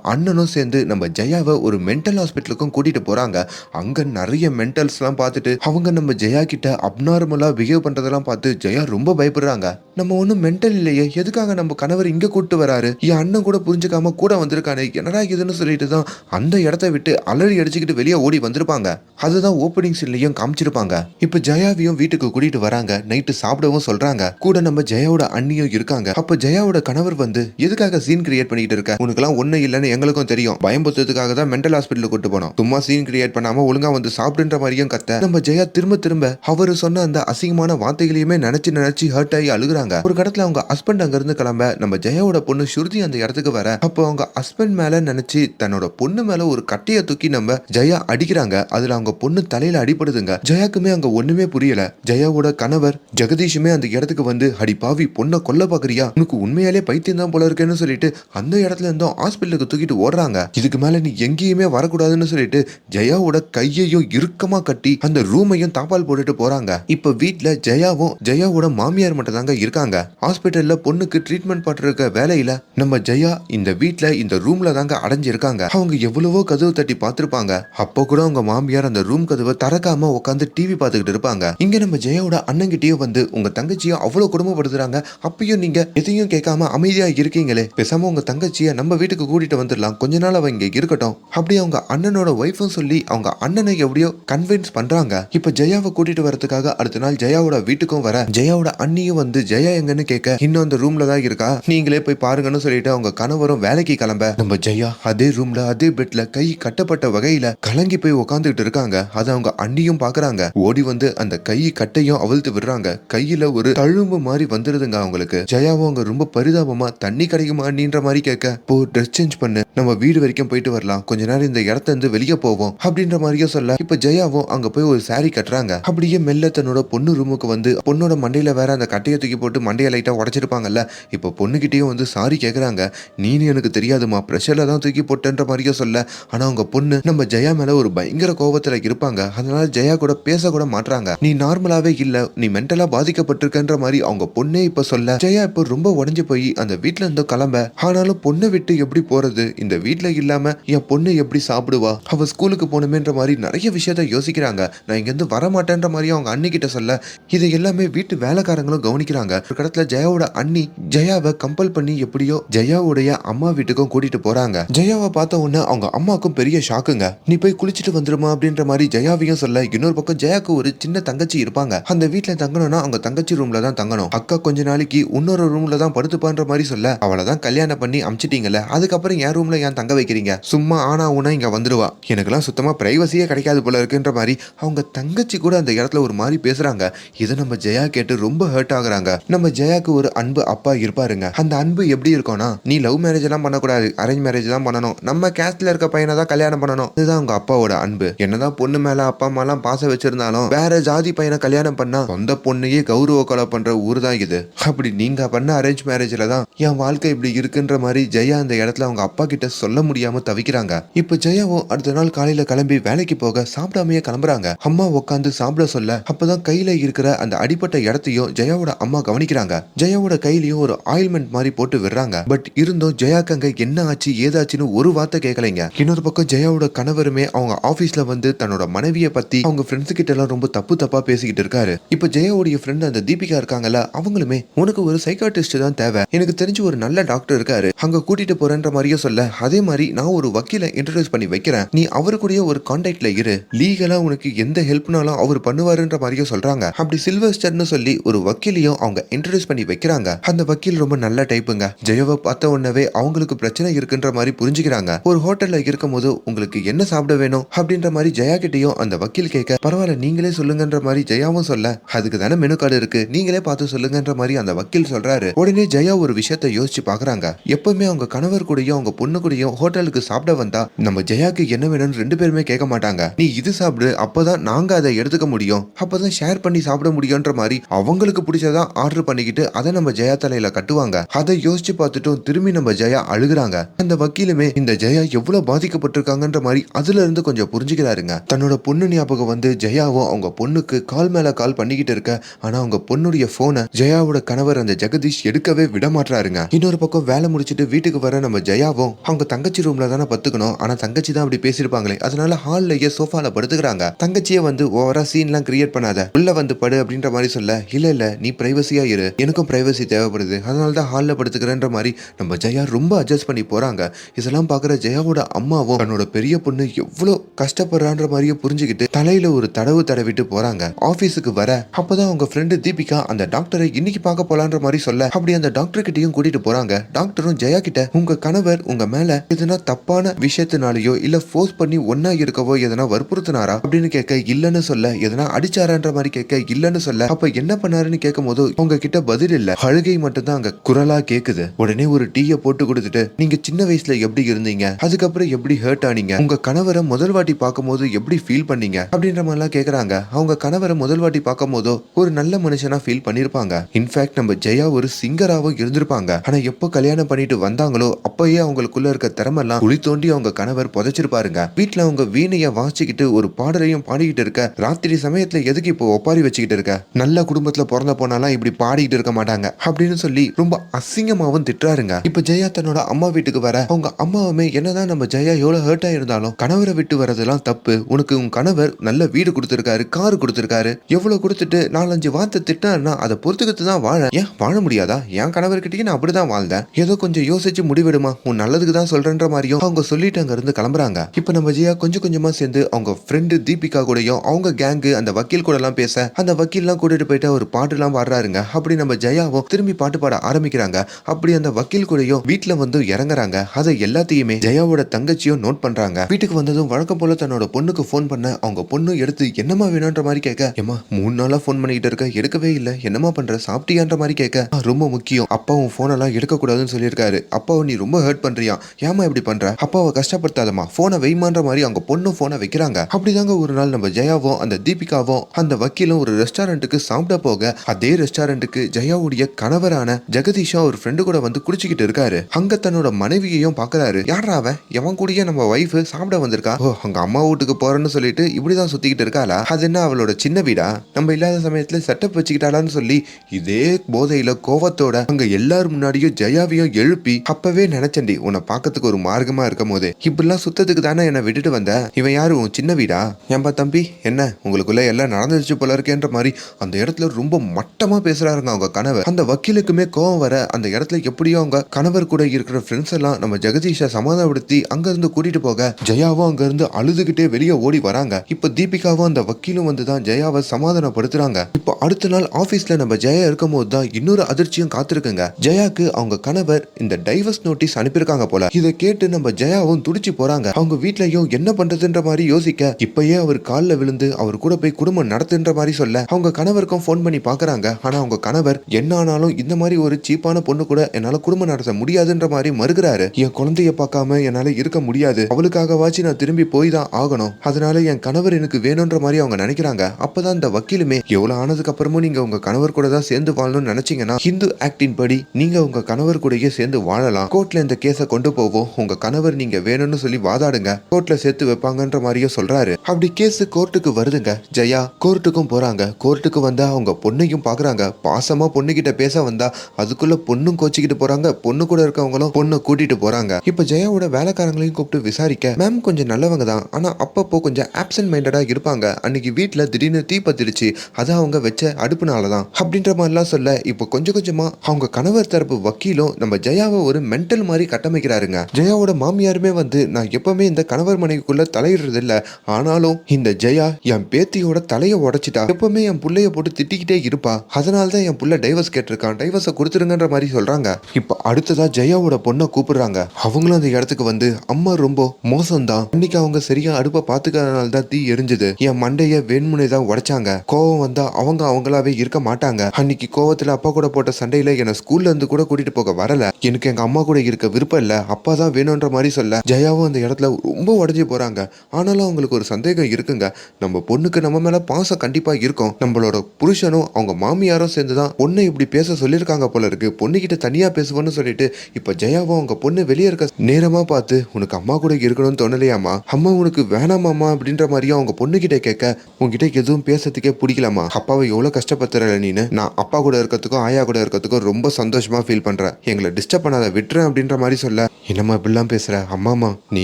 அண்ணனும் சேர்ந்து நம்ம ஜெயாவை ஒரு மென்டல் ஹாஸ்பிட்டலுக்கும் கூட்டிட்டு போறாங்க அங்க நிறைய மென்டல்ஸ்லாம் பார்த்துட்டு அவங்க நம்ம ஜெயா கிட்ட அப்நார்மலா பிஹேவ் பண்றதெல்லாம் பார்த்து ஜெயா ரொம்ப பயப்படுறாங்க. நம்ம ஒன்றும் மென்டல் இல்லையே எதுக்காக நம்ம கணவர் இங்க கூட்டு வராரு? என் அண்ணன் கூட புரிஞ்சுக்காம கூட வந்திருக்கானே என்னடா இதுன்னு சொல்லிட்டு தான் அந்த இடத்த விட்டு அலறி அடிச்சுக்கிட்டு வெளியே ஓடி வந்திருப்பாங்க. அதுதான் ஓப்பனிங் சீன்லயும் காமிச்சிருப்பாங்க. இப்ப ஜெயாவையும் வீட்டுக்கு கூட்டிட்டு வராங்க. நைட்டு சாப்பிடவும் சொல்றாங்க. கூட நம்ம ஜெயாவோட அண்ணியும் இருக்காங்க. அப்ப ஜெயாவோட கணவர் வந்து எதுக்காக சீன் கிரியேட் பண்ணிட்டு இருக்க? உனக்குலாம் ஒண்ணு இல்லைன்னு எங்களுக்கும் தெரியும். பயம்பத்துறதுக்காக தான் மென்டல் ஹாஸ்பிட்டலுக்கு கூட்டு போனோம். சும்மா சீன் கிரியேட் பண்ணாம ஒழுங்கா வந்து சாப்பிடுன்ற மாதிரியும் கத்த நம்ம ஜெயா திரும்ப திரும்ப அவரு சொன்ன அந்த அசிங்கமான வார்த்தைகளையுமே நினைச்சு நினைச்சு ஹர்ட் ஆகி அழுகுறாங்க. ஒரு கடத்துல அவங்க ஹஸ்பண்ட் அங்க இருந்து கிளம்ப நம்ம ஜெயாவோட பொண்ணு ஸ்ருதி அந்த இடத்துக்கு வர அப்போ அவங்க ஹஸ்பண்ட் மேல நினைச்சு தன்னோட பொண்ணு மேல ஒரு கட்டைய தூக்கி நம்ம ஜெயா அடிக்கிறாங்க. அதுல அவங்க பொண்ணு தலையில அடிபடுதுங்க. ஜெயாக்குமே அங்க ஒண்ணுமே புரியல. ஜெயாவோட கணவர் ஜெகதீஷுமே அந்த இடத்துக்கு வந்து அடி பாவி பொண்ணை கொல்ல பாக்குறியா? உனக்கு உண்மையாலே பைத்தியம் தான் போல இருக்கேன்னு சொல்லிட்டு அந்த இடத்துல இருந்தும் ஹாஸ்பிட்டலுக்கு தூக்கிட்டு ஓடுறாங்க. இதுக்கு மேல நீ எங்கேயுமே வரக்கூடாதுன்னு சொல்லிட்டு ஜெயாவோட கையையும் இறுக்கமா கட்டி அந்த ரூமையும் தாப்பால் போட்டுட்டு போறாங்க. இப்ப வீட்ல ஜெயாவும் ஜெயாவோட மாமியார் மட்டும் தாங்க இருக்காங்க. ஹாஸ்பிட்டல்ல பொண்ணுக்கு ட்ரீட்மெண்ட் பண்ற வேலையில நம்ம ஜெயா இந்த வீட்ல இந்த ரூம்ல தாங்க அடைஞ்சிருக்காங்க. அவங்க எவ்வளவோ கதவு தட்டி பார்த்திருப்பாங்க. அப்போ கூட அவங்க மாமியார் அந்த ரூம் கதவை திறக்காம உட்காந்து டிவி பார்த்துக்கிட்டு இருப்பாங்க. இங்க நம்ம ஜெயாவோட அண்ணங்கிட்டயும் வந்து உங்க தங்கச்சியும் அவ்வளவு குடும்பப்படுத்துறாங்க அப்பயும் நீங்க எதையும் கேட்காம அமைதியா இருக்கீங்களே. பேசாம உங்க தங்கச்சியை நம்ம வீட்டுக்கு கூட்டிட்டு வந்துடலாம். கொஞ்ச நாள் அவங்க இருக்கட்டும். அப்படி அவங்க அண்ணனோட ஒய்ஃபும் சொல்லி அவங்க அண்ணனை எப்படியோ கன்வின்ஸ் பண்றாங்க. இப்ப ஜெயாவை கூட்டிட்டு வரதுக்காக அடுத்த நாள் ஜெயாவோட வீட்டுக்கும் வர. ஜெயாவோட அண்ணியும் வந்து ஜெயா எங்கன்னு கேட்க இன்னும் அந்த ரூம்ல தான் இருக்கா? நீங்களே போய் பாருங்கன்னு சொல்லிட்டு அவங்க கணவரும் வேலைக்கு கிளம்ப. நம்ம ஜெயா அதே ரூம்ல அதே பெட்ல கை கட்டப்பட்ட வகையில கலங்கி போய் உக்காந்துகிட்டு இருக்காங்க. அதை அவங்க அண்ணியும் பாக்குறாங்க. ஓடி வந்து அந்த கை கட்டையும் அவிழ்த்து விடுறாங்க. கையில ஒரு தழும்பு மாதிரி வந்துருதுங்க அவங்களுக்கு. ஜெயாவும் அவங்க ரொம்ப பரிதாபமா தண்ணி கிடைக்குமா அண்ணின்ற மாதிரி கேட்க போ ட்ரெஸ் சேஞ்ச் பண்ணு. நம்ம வீடு வரைக்கும் போயிட்டு வரலாம். கொஞ்ச நேரம் இந்த இடத்த இருந்து வெளியே போவோம். அப்படின்ற மாதிரியே சொல்ல இப்ப ஜெயாவும் அங்க போய் ஒரு சாரி கட்டுறாங்க. அப்படியே மெல்ல தன்னோட பொண்ணு ரூமுக்கு வந்து பொண்ணோட மண்டையில வேற அந்த கட்டையை தூக்கி போட்டு மண்டையை லைட்டா உடைச்சிருப்பாங்கல்ல இப்போ பொண்ணுகிட்டயும் வந்து சாரி கேக்குறாங்க. நீனு எனக்கு தெரியாதுமா ப்ரெஷர்ல தான் தூக்கி போட்டேன்ற மாதிரியே சொல்ல. ஆனா அவங்க பொண்ணு நம்ம ஜெயா மேல ஒரு பயங்கர கோபத்துல இருப்பாங்க. அதனால ஜெயா கூட பேச கூட மாட்டாங்க நீ நார்மலாவே இல்ல நீ மென்டலா பாதிக்கப்பட்டிருக்கன்ற மாதிரி அவங்க பொண்ணே இப்ப சொல்ல ஜெயா இப்போ ரொம்ப உடஞ்சு போய் அந்த வீட்டுல இருந்து கிளம்ப. ஆனாலும் பொண்ணை விட்டு எப்படி போறது? இந்த வீட்டுல இல்லாம என் பொண்ணு எப்படி சாப்பிடுவா? அவ ஸ்கூலுக்கு போகணுமேன்ற மாதிரி நிறைய விஷயத்த யோசிக்கிறாங்க. நான் இங்கேருந்து வர மாட்டேன்ற மாதிரி அவங்க அண்ணிக்கிட்ட சொல்ல இது எல்லாமே வீட்டு வேலைக்காரங்களும் கவனிக்கிறாங்க. ஒரு கடத்துல ஜெயாவோட அண்ணி ஜெயாவை கம்பல் பண்ணி எப்படியோ ஜெயாவுடைய அம்மா வீட்டுக்கும் கூட்டிட்டு போறாங்க. ஜெயாவை பார்த்த உடனே அவங்க அம்மாக்கும் பெரிய ஷாக்குங்க நீ போய் குளிச்சுட்டு வந்துருமா அப்படின்ற மாதிரி ஜெயாவையும் சொல்ல இன்னொரு பக்கம் ஜெயாக்கு ஒரு சின்ன தங்கச்சி இருப்பாங்க. அந்த வீட்டுல தங்கணும்னா அவங்க தங்கச்சி ரூம்ல தான் தங்கணும். அக்கா கொஞ்ச நாளைக்கு இன்னொரு ரூம்ல தான் படுத்துப்பான்ற மாதிரி சொல்ல அவளை தான் கல்யாணம் பண்ணி அமிச்சிட்டீங்கல்ல அதுக்கப்புறம் என் ரூம்ல ஏன் தங்க வைக்கிறீங்க? சும்மா ஆனா ஊனா இங்க வந்துருவா. எனக்கெல்லாம் சுத்தமாக ப்ரைவசியே கிடைக்காது போல இருக்குன்ற மாதிரி அவங்க தங்கச்சி கூட அந்த இடத்துல ஒரு மாதிரி பேசுறாங்க. இதை நம்ம ஜெயா கேட்டு ரொம்ப ஹர்ட் ஆகுறாங்க. நம்ம ஜெயாக்கு ஒரு அன்பு அப்பா இருப்பாருங்க. அந்த அன்பு எப்படி இருக்கும்னா நீ லவ் மேரேஜ் எல்லாம் பண்ணக்கூடாது. அரேஞ்ச் மேரேஜ் தான் பண்ணணும். நம்ம கேஸ்ட்ல இருக்க பையனை தான் கல்யாணம் பண்ணணும். இதுதான் அவங்க அப்பாவோட அன்பு. என்னதான் பொண்ணு மேல அப்பா அம்மா எல்லாம் பாசம் வச்சிருந்தாலும் வேற ஜாதி பையனை கல்யாணம் பண்ணா சொந்த பொண்ணையே கௌரவ கொலை பண்ற ஊர் தான் இது. அப்படி நீங்க பண்ண அரேஞ்ச் மேரேஜ்ல தான் என் வாழ்க்கை இப்படி இருக்குன்ற மாதிரி ஜெயா அந்த இடத்துல அவங்க அப்பா கிட்ட சொல்ல முடியாம தவிக்கிறாங்க. இப்ப ஜெயாவும் அடுத்த நாள் காலையில கிளம்பி வேலைக்கு போக சாப்பிடாமயே கிளம்புறாங்க. அம்மா உட்காந்து சாப்பிட சொல்ல அப்பதான் கையில இருக்கிற அந்த அடிப்பட்ட இடத்தையும் ஜெயாவோட அம்மா கவனிக்கிறாங்க. ஜெயாவோட கையிலயும் ஒரு ஆயில்மெண்ட் மாதிரி போட்டு விடுறாங்க. பட் இருந்தும் ஜெயாக்கு அங்க என்ன ஆச்சு ஏதாச்சுன்னு ஒரு வார்த்தை கேட்கலைங்க இன்னொரு பக்கம் ஜெயாவோட கணவருமே அவங்க ஆபீஸ்ல வந்து தன்னோட மனைவியை பத்தி அவங்க ஃப்ரெண்ட்ஸ் கிட்ட எல்லாம் ரொம்ப தப்பு தப்பா பேசிக்கிட்டு இருக்காரு. இப்ப ஜெயாவுடைய ஃப்ரெண்ட் அந்த தீபிகா இருக்காங்கல்ல அவங்களுமே உனக்கு ஒரு சைக்காட்டிஸ்ட் தான் தேவை. எனக்கு தெரிஞ்சு ஒரு நல்ல டாக்டர் இருக்காரு. அங்க கூட்டிட்டு போறேன்ற மாதிரியே சொல்ல அதே மாதிரி நான் ஒரு வக்கீலை இன்ட்ரடியூஸ் பண்ணி வைக்கிறேன். நீ அவரு கூடயே ஒரு கான்டாக்ட்ல இரு. லீகலா உனக்கு எந்த ஹெல்ப்னாலும் அவர் பண்ணுவாருன்ற மாதிரியும் சொல்றாங்க. அப்படி சில்வஸ்டர்னு சொல்லி ஒரு வக்கீலையும் அவங்க இன்ட்ரடியூஸ் பண்ணி வைக்கிறாங்க. அந்த வக்கீல் ரொம்ப நல்ல டைப்புங்க ஜெயவை பார்த்த உடனே அவங்களுக்கு பிரச்சனை இருக்குன்ற மாதிரி புரிஞ்சுக்கிறாங்க. ஒரு ஹோட்டல்ல இருக்கும் போது உங்களுக்கு என்ன சாப்பிட வேணும் அப்படின்ற மாதிரி ஜெயா கிட்டையும் அந்த வக்கீல் கேட்க பரவாயில்ல நீங்களே சொல்லுங்கன்ற மாதிரி ஜெயாவும் சொல்ல அதுக்கு தானே மெனு கார்டு இருக்கு. நீங்களே பார்த்து சொல்லுங்கன்ற மாதிரி அந்த வக்கீல் சொல்றாரு. உடனே ஜெயா ஒரு விஷயத்த யோசிச்சு பாக்குறாங்க எப்பவுமே அவங்க கணவர் கூடயும் அவங்க பொண்ணு கூடயும் ஹோட்டலுக்கு சாப்பிட வந்தா நம்ம ஜெயாக்கு என்ன வேணும்னு ரெண்டு பேரும் பேருமே கேட்க மாட்டாங்க. நீ இது சாப்பிடு அப்பதான் நாங்க அதை எடுத்துக்க முடியும். அப்பதான் ஷேர் பண்ணி சாப்பிட முடியும்ன்ற மாதிரி அவங்களுக்கு பிடிச்சதான் ஆர்டர் பண்ணிக்கிட்டு அதை நம்ம ஜெயா தலையில கட்டுவாங்க. அதை யோசிச்சு பார்த்துட்டும் திரும்பி நம்ம ஜெயா அழுகுறாங்க. அந்த வக்கீலுமே இந்த ஜெயா எவ்வளவு பாதிக்கப்பட்டிருக்காங்கன்ற மாதிரி அதுல இருந்து கொஞ்சம் புரிஞ்சுக்கிறாருங்க. தன்னோட பொண்ணு ஞாபகம் வந்து ஜெயாவும் அவங்க பொண்ணுக்கு கால் மேல கால் பண்ணிக்கிட்டு இருக்க ஆனா அவங்க பொண்ணுடைய போனை ஜெயாவோட கணவர் அந்த ஜெகதீஷ் எடுக்கவே விட மாட்டாருங்க இன்னொரு பக்கம் வேலை முடிச்சிட்டு வீட்டுக்கு வர நம்ம ஜெயாவும் அவங்க தங்கச்சி ரூம்ல தானே பத்துக்கணும். ஆனா தங்கச்சி தான் அப்படி பேசியிருப்பாங்களே அதனால ஹால்லயே சோஃபால படுத்துக்கிறாங்க. தங்கச்சியே வந்து ஓவரா சீன்லாம் கிரியேட் பண்ணாத. உள்ள வந்து படு அப்படின்ற மாதிரி சொல்ல இல்ல இல்ல நீ பிரைவசியா இரு. எனக்கும் பிரைவசி தேவைப்படுது. அதனால தான் ஹால்ல படுத்துக்கிறேன்ற மாதிரி நம்ம ஜெயா ரொம்ப அட்ஜஸ்ட் பண்ணி போறாங்க. இதெல்லாம் பாக்குற ஜெயாவோட அம்மாவும் தன்னோட பெரிய பொண்ணு எவ்வளவு கஷ்டப்படுறான்ற மாதிரியே புரிஞ்சுக்கிட்டு தலையில ஒரு தடவு தடவிட்டு போறாங்க. ஆபீஸுக்கு வர அப்பதான் அவங்க ஃப்ரெண்டு தீபிகா அந்த டாக்டரை இன்னைக்கு பார்க்க போலான்ற மாதிரி சொல்ல அப்படி அந்த டாக்டர் கிட்டையும் கூட்டிட்டு போறாங்க. டாக்டரும் ஜெயா கிட்ட உங்க கணவர் உங்க மேல எதுனா தப்பான விஷயத்தினாலயோ இல்ல ஃபோர்ஸ் பண்ணி ஒன்னு இருக்கவோ எதனா வற்புறுத்தினாரா அப்படின்னு கேட்க இல்லன்னு சொல்ல. எதனா அடிச்சாரான்ற மாதிரி கேட்க இல்லன்னு சொல்ல. அப்ப என்ன பண்ணாருன்னு கேட்கும் போது உங்க கிட்ட பதில் இல்ல. அழுகை மட்டும்தான் அங்க குரலா கேக்குது. உடனே ஒரு டீய போட்டு கொடுத்துட்டு நீங்க சின்ன வயசுல எப்படி இருந்தீங்க? அதுக்கப்புறம் எப்படி ஹர்ட் ஆனீங்க? உங்க கணவரை முதல் வாட்டி பார்க்கும்போது எப்படி ஃபீல் பண்ணீங்க? அப்படின்ற மாதிரிலாம் கேக்குறாங்க. அவங்க கணவரை முதல் வாட்டி பார்க்கும் போதோ ஒரு நல்ல மனுஷனா ஃபீல் பண்ணிருப்பாங்க. இன்ஃபேக்ட் நம்ம ஜெயா ஒரு சிங்கராவும் இருந்திருப்பாங்க. ஆனா எப்போ கல்யாணம் பண்ணிட்டு வந்தாங்களோ அப்பயே அவங்களுக்குள்ள இருக்க திறமெல்லாம் குழி தோண்டி அவங்க கணவர் புதைச்சிருப்பாருங்க. வீட்டுல அவங்க வீணைய வாசிக்கிட்டு ஒரு பாடலையும் பாடிக்கிட்டு இருக்க ராத்திரி சமயத்துல எதுக்கு இப்போ ஒப்பாரி வச்சுக்கிட்டு இருக்க? நல்ல குடும்பத்துல பிறந்த போனாலாம் இப்படி பாடிக்கிட்டு இருக்க மாட்டாங்க அப்படின்னு சொல்லி ரொம்ப அசிங்கமாவும் திட்டுறாருங்க. இப்ப ஜெயா தன்னோட அம்மா வீட்டுக்கு வர அவங்க அம்மாவுமே என்னதான் நம்ம ஜெயா எவ்வளவு ஹர்ட் ஆயிருந்தாலும் கணவரை விட்டு வரதெல்லாம் தப்பு. உனக்கு உன் கணவர் நல்ல வீடு கொடுத்திருக்காரு கார் கொடுத்திருக்காரு. எவ்வளவு கொடுத்துட்டு நாலஞ்சு வார்த்தை திட்டாருன்னா அதை பொறுத்துக்கிட்டு தான் வாழ. ஏன் வாழ முடியாதா? என் கணவர்கிட்டயும் நான் அப்படிதான் வாழ்ந்தேன். ஏதோ கொஞ்சம் யோசிச்சு முடிவெடுமா? உன் நல்லதுக்கு தான் சொல்றேன்ற மாதிரியும் அவங்க சொல்லிட்டு அங்க இருந்து கிளம்புறாங்க. இப்ப நம்ம ஜெயா கொஞ்சம் கொஞ்சமா சேர்ந்து அவங்க ஃப்ரெண்டு தீபிகா கூடயும் அவங்க கேங்கு அந்த வக்கீல் கூட எல்லாம் பேச அந்த வக்கீல்லாம் கூட்டிட்டு போயிட்டு ஒரு பாட்டு எல்லாம் பாடுறாருங்க. அப்படி நம்ம ஜெயாவும் திரும்பி பாட்டு பாட ஆரம்பிக்கிறாங்க. அப்படி அந்த வக்கீல் கூடயும் வீட்டுல வந்து இறங்குறாங்க. அதை எல்லாத்தையுமே ஜெயாவோட தங்கச்சியும் நோட் பண்றாங்க. வீட்டுக்கு வந்ததும் வழக்கம் போல தன்னோட பொண்ணுக்கு ஃபோன் பண்ண அவங்க பொண்ணு எடுத்து என்னமா வேணும்ன்ற மாதிரி கேட்க? ஏமா மூணு நாளா ஃபோன் பண்ணிட்டு இருக்க எடுக்கவே இல்ல. என்னமா பண்ற? சாப்பிட்டியான்ற மாதிரி கேட்க. ரொம்ப முக்கியம். அப்பாவும் ஃபோனெல்லாம் எல்லாம் எடுக்க கூடாதுன்னு சொல்லியிருக்காரு. அப்பாவை நீ ரொம்ப ஹர்ட் பண்றியா? ஏமா இப்படி பண்ற? அப்பாவை கஷ்டப்படுத்தாதம்மா. போனை வெய்மான்ற மாதிரி அவங்க அவங்க பொண்ணும் போனை வைக்கிறாங்க. அப்படிதாங்க ஒரு நாள் நம்ம ஜெயாவும் அந்த தீபிகாவும் அந்த வக்கீலும் ஒரு ரெஸ்டாரண்ட்டுக்கு சாப்பிட போக அதே ரெஸ்டாரண்ட்டுக்கு ஜெயாவுடைய கணவரான ஜெகதீஷா ஒரு ஃப்ரெண்டு கூட வந்து குடிச்சிக்கிட்டு இருக்காரு. அங்க தன்னோட மனைவியையும் பாக்குறாரு. யாரா அவன்? எவன் கூடயே நம்ம ஒய்ஃப் சாப்பிட வந்திருக்கா? ஓ அவங்க அம்மா வீட்டுக்கு போறேன்னு சொல்லிட்டு இப்படிதான் சுத்திக்கிட்டு இருக்காளா? அது என்ன அவளோட சின்ன வீடா? நம்ம இல்லாத சமயத்துல செட்டப் வச்சுக்கிட்டாளான்னு சொல்லி இதே போதையில கோவத்தோட அங்க எல்லாரும் முன்னாடியும் ஜெயாவையும் எழுப்பி அப்பவே நினைச்சண்டி உன்னை பார்க்கறதுக்கு ஒரு மார்க்கமா இருக்கும் போது. இப்படிலாம் சுத்தத்துக்கு தானே என்னை விட்டுட்டு வந்த இவன் யாரு? உன் சின்ன வீடா? ஏன்பா தம்பி? என்ன? உங்களுக்குள்ள எல்லாம் நடந்துருச்சு போல இருக்கேன்ற மாதிரி அந்த இடத்துல ரொம்ப மட்டமா பேசுறாருங்க அவங்க கணவர். அந்த வக்கீலுக்குமே கோவம் வர அந்த இடத்துல எப்படியோ அவங்க கணவர் கூட இருக்கிற ஃப்ரெண்ட்ஸ் எல்லாம் நம்ம ஜெகதீஷை சமாதானப்படுத்தி அங்க இருந்து கூட்டிட்டு போக ஜெயாவும் அங்க இருந்து அழுதுகிட்டே வெளியே ஓடி வராங்க. இப்ப தீபிகாவும் அந்த வக்கீலும் வந்து தான் ஜெயாவை சமாதானப்படுத்துறாங்க. இப்போ அடுத்த நாள் ஆபீஸ்ல நம்ம ஜெயா இருக்கும் போது தான் இன்னொரு அதிர்ச்சியும் காத்திருக்குங்க. ஜெயாக்கு அவங்க கணவர் இந்த டைவர்ஸ் நோட்டீஸ் அனுப்பியிருக்காங்க போல. இதை கேட்டு நம்ம ஜெயாவும் துடிச்சு போறாங்க. அவங்க வீட்லயும் என்ன என்ன பண்றதுன்ற மாதிரி யோசிக்க இப்பயே அவர் காலில் விழுந்து அவர் கூட போய் குடும்பம் நடத்துன்ற மாதிரி சொல்ல. அவங்க கணவருக்கும் ஃபோன் பண்ணி பாக்குறாங்க. ஆனா அவங்க கணவர் என்ன ஆனாலும் இந்த மாதிரி ஒரு சீப்பான பொண்ணு கூட என்னால குடும்பம் நடத்த முடியாதுன்ற மாதிரி மறுக்கிறாரு. என் குழந்தைய பார்க்காம என்னால இருக்க முடியாது. அவளுக்காகவாச்சு நான் திரும்பி போய் தான் ஆகணும். அதனால என் கணவர் எனக்கு வேணும்ன்ற மாதிரி அவங்க நினைக்கிறாங்க. அப்பதான் இந்த வக்கீலுமே எவ்வளவு ஆனதுக்கு அப்புறமும் நீங்க உங்க கணவர் கூட தான் சேர்ந்து வாழணும்னு நினைச்சீங்கன்னா ஹிந்து ஆக்டின் படி நீங்க உங்க கணவர் கூடயே சேர்ந்து வாழலாம். கோர்ட்ல இந்த கேஸை கொண்டு போவோம். உங்க கணவர் நீங்க வேணும்னு சொல்லி வாதாடுங்க. கோர்ட்ல சேர்த்து வைப்பாங்கன்ற மாதிரியும் சொல்றாரு. அப்படி கேஸ் கோர்ட்டுக்கு வருதுங்க. ஜெயா கோர்ட்டுக்கும் போறாங்க. கோர்ட்டுக்கு வந்தா அவங்க பொண்ணையும் பாக்குறாங்க. பாசமா பொண்ணுகிட்ட பேச வந்தா அதுக்குள்ள பொண்ணும் கோச்சிக்கிட்டு போறாங்க. பொண்ணு கூட இருக்கவங்களும் பொண்ணை கூட்டிட்டு போறாங்க. இப்ப ஜெயாவோட வேலைக்காரங்களையும் கூப்பிட்டு விசாரிக்க மேம் கொஞ்சம் நல்லவங்க தான். ஆனா அப்பப்போ கொஞ்சம் ஆப்சென்ட் மைண்டடா இருப்பாங்க. அன்னைக்கு வீட்டுல திடீர்னு தீ பத்திருச்சு. அது அவங்க வச்ச அடுப்புனால தான். அப்படின்ற மாதிரிலாம் சொல்ல இப்போ கொஞ்சம் கொஞ்சமா அவங்க கணவர் தரப்பு வக்கீலும் நம்ம ஜெயாவை ஒரு மென்டல் மாதிரி கட்டமைக்கிறாருங்க. ஜெயாவோட மாமியாருமே வந்து நான் எப்பவுமே இந்த கணவர் மனைவி தலையிடுறது இல்ல ஆனாலும் இந்த ஜெயா என் பேத்தியோட தலையை உடைச்சிட்டா. எப்பவுமே என் பிள்ளைய போட்டு திட்டிக்கிட்டே இருப்பா. அதனால தான் என் பிள்ளை டைவர்ஸ் கேட்டிருக்கான். டைவர்ஸை கொடுத்துருங்கன்ற மாதிரி சொல்றாங்க. இப்போ அடுத்ததா ஜெயாவோட பொண்ணை கூப்பிடுறாங்க. அவங்களும் அந்த இடத்துக்கு வந்து அம்மா ரொம்ப மோசம்தான். அன்னைக்கு அவங்க சரியா அடுப்பை பாத்துக்கிறதுனால தான் தீ எரிஞ்சது. என் மண்டைய வேண்முனை தான் உடைச்சாங்க. கோவம் வந்தா அவங்க அவங்களாவே இருக்க மாட்டாங்க. அன்னைக்கு கோவத்துல அப்பா கூட போட்ட சண்டையில என்னை ஸ்கூல்ல இருந்து கூட கூட்டிட்டு போக வரல. எனக்கு எங்க அம்மா கூட இருக்க விருப்பம் இல்ல. அப்பா தான் வேணும்ன்ற மாதிரி சொல்ல. ஜெயாவும் அந்த இடத்துல ரொம்ப உடஞ்சி போறாங்க. ஆனாலும் அவங்களுக்கு ஒரு சந்தேகம் இருக்குங்க. நம்ம பொண்ணுக்கு நம்ம மேலே பாசம் கண்டிப்பாக இருக்கும். நம்மளோட புருஷனும் அவங்க மாமியாரும் சேர்ந்து தான் பொண்ணை இப்படி பேச சொல்லியிருக்காங்க போல இருக்கு. பொண்ணுக்கிட்ட தனியாக பேசுவோன்னு சொல்லிட்டு இப்போ ஜெயாவும் அவங்க பொண்ணு வெளியே இருக்க நேரமாக பார்த்து உனக்கு அம்மா கூட இருக்கணும்னு தோணலையாமா அம்மா உனக்கு வேணாமாமா அப்படின்ற மாதிரியும் அவங்க பொண்ணுக்கிட்ட கேட்க உன்கிட்ட எதுவும் பேசுறதுக்கே பிடிக்கலாமா அப்பாவை எவ்வளோ கஷ்டப்படுத்துற நீனு? நான் அப்பா கூட இருக்கிறதுக்கும் ஆயா கூட இருக்கிறதுக்கும் ரொம்ப சந்தோஷமாக ஃபீல் பண்ணுறேன் எங்களை டிஸ்டர்ப் பண்ணாத விட்டுறேன் அப்படின்ற மாதிரி சொல்ல என்னம்மா இப்படிலாம் பேசுகிற அம்மாமா நீ